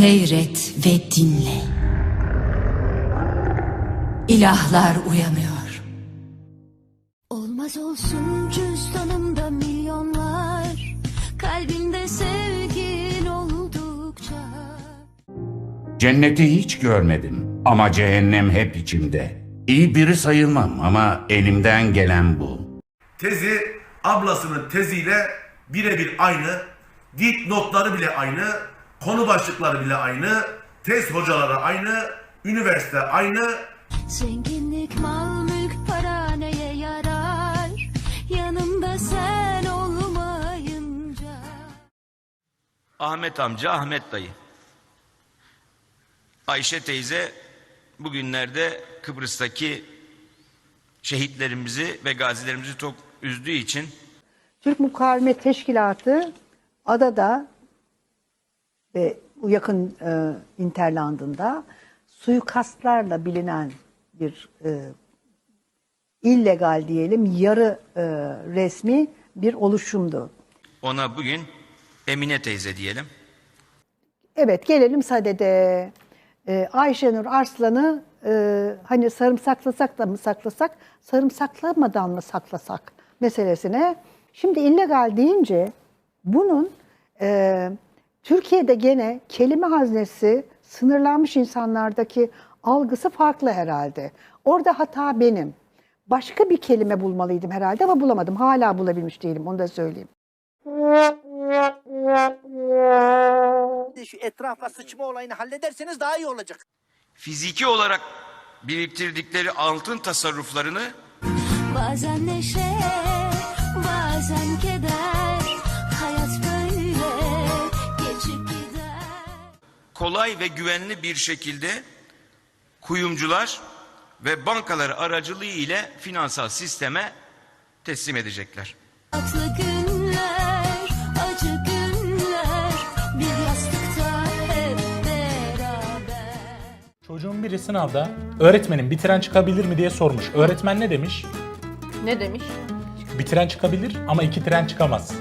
Seyret ve dinle. İlahlar uyanıyor. Olmaz olsun cüzdanımda milyonlar Kalbimde sevgin oldukça Cenneti hiç görmedim ama cehennem hep içimde. İyi biri sayılmam ama elimden gelen bu. Tezi ablasının teziyle birebir aynı. Dip notları bile aynı. Konu başlıkları bile aynı. Tez hocaları aynı. Üniversite aynı. Zenginlik, mal, mülk, para neye yarar Yanımda sen olmayınca Ahmet amca, Ahmet dayı. Ayşe teyze bugünlerde Kıbrıs'taki şehitlerimizi ve gazilerimizi çok üzdüğü için Türk Mukavemet Teşkilatı adada ve yakın e, interlandında suikastlarla bilinen bir e, illegal diyelim yarı e, resmi bir oluşumdu. ona bugün Emine teyze diyelim. Evet gelelim sadede. Ee, Ayşenur Arslan'ı e, hani sarımsaklasak da mı saklasak, sarımsaklamadan mı saklasak meselesine. Şimdi illegal deyince bunun e, Türkiye'de gene kelime haznesi sınırlanmış insanlardaki algısı farklı herhalde. Orada hata benim. Başka bir kelime bulmalıydım herhalde ama bulamadım. Hala bulabilmiş değilim onu da söyleyeyim. şu etrafa sıçma olayını hallederseniz daha iyi olacak. Fiziki olarak biriktirdikleri altın tasarruflarını Bazen neşe, bazen keder kolay ve güvenli bir şekilde kuyumcular ve bankalar aracılığı ile finansal sisteme teslim edecekler. Tatlı günler, acı günler Bir yastıkta hep beraber Çocuğun biri sınavda öğretmenim bitiren çıkabilir mi diye sormuş. Öğretmen ne demiş? Ne demiş? Bitiren çıkabilir ama iki tren çıkamaz.